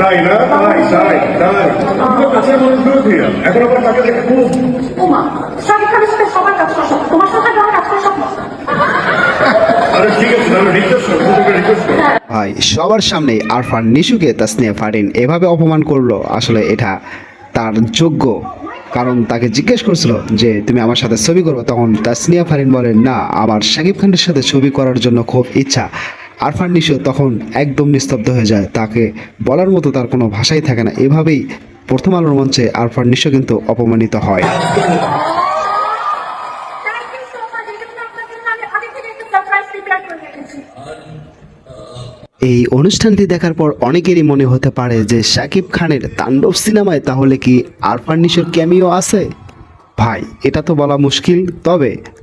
তাই না তাই তাই তাই কাছের বিরোধী এখন আবার তাকে দেখে খুব ওমা শাকিব খানের সাথে সবার কাজ করা তোমার সাথে আমার কাজ করা স্বপ্ন আরে ঠিক আছে তাহলে রিকোয়েস্ট করো তোমাকে রিকোয়েস্ট করো। ভাই সবার সামনে আরফান নিশুকে তাসনিয়া ফারিন এভাবে অপমান করল আসলে এটা তার যোগ্য। কারণ তাকে জিজ্ঞেস করছিল যে তুমি আমার সাথে ছবি করবে? তখন তাসনিয়া ফারিন বলেন না আমার শাকিব খানের সাথে ছবি করার জন্য খুব ইচ্ছা। আরফান নিশু তখন একদম নিস্তব্ধ হয়ে যায়। তাকে বলার মতো তার কোনো ভাষাই থাকে না। এভাবেই প্রথম আলোর মঞ্চে আরফান নিশু কিন্তু অপমানিত হয়। এই অনুষ্ঠানটি দেখার পর অনেকেরই মনে হতে পারে যে শাকিব খানের তাণ্ডব সিনেমায় তাহলে কি আরফান নিশোর ক্যামিও আছে? ভাই, এটা তো বলা মুশকিল। তবে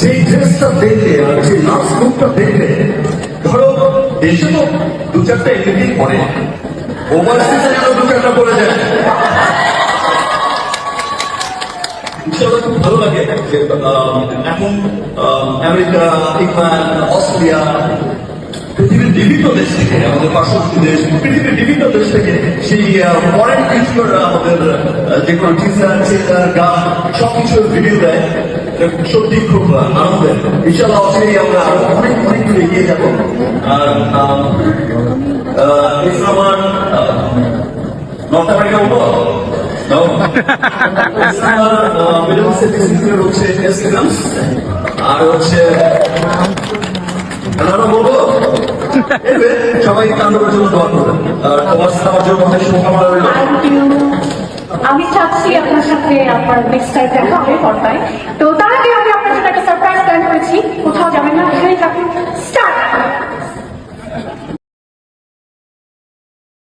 যেই ড্রেসটা দেখলে আর যে লাস্ট লুকটা দেখলে ধরো দেশে তো দু চারটা এমনিতেই পরে। ওভারসিজে যেন দু চারটা যায়। ভালো লাগে যে আমেরিকা পৃথিবীর থেকে, আমাদের দেশ, পৃথিবীর থেকে সেই আমাদের যে কোনো টিচার গান সবকিছু ভিডিও দেয়। সত্যি খুব আনন্দের। ইনশাআল্লাহ অচিরেই আমরা অনেক অনেক এগিয়ে আর. মিডল সেক্টর হচ্ছে সবাই তাণ্ডবের জন্য দোয়া করবেন। তোমার জন্য শুভকামনা রইল। আমি চাচ্ছি আপনার সাথে আমার নেক্সট টাইম দেখা হবে পর্দায়। তো তার আগে আমি আপনার সাথে একটা সারপ্রাইজ প্ল্যান করেছি। কোথাও যাবেন না এখানেই থাকুন।